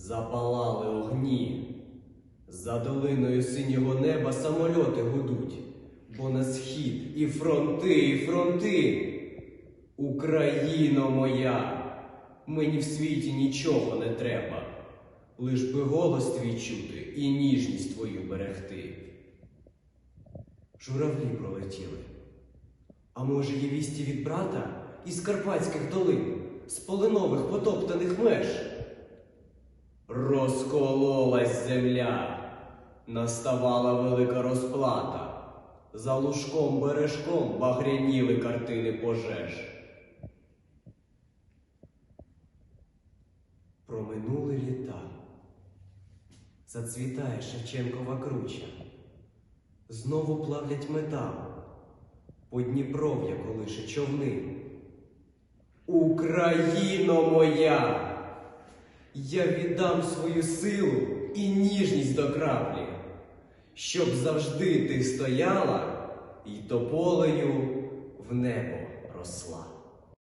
Запалали огні. За долиною синього неба самольоти гудуть, бо на схід і фронти, і фронти. Україно моя, мені в світі нічого не треба, лиш би голос твій чути і ніжність твою берегти. Журавлі пролетіли. А може, є вісті від брата із карпатських долин, з полинових потоптаних меж? Розкололась земля, наставала велика розплата. За лужком бережком багряніли картини пожеж. Проминули літа. Зацвітає Шевченкова круча. Знову плавлять метал. По Дніпров'я колише човни. Україно моя! Я віддам свою силу і ніжність до краплі, щоб завжди ти стояла і тополею в небо росла.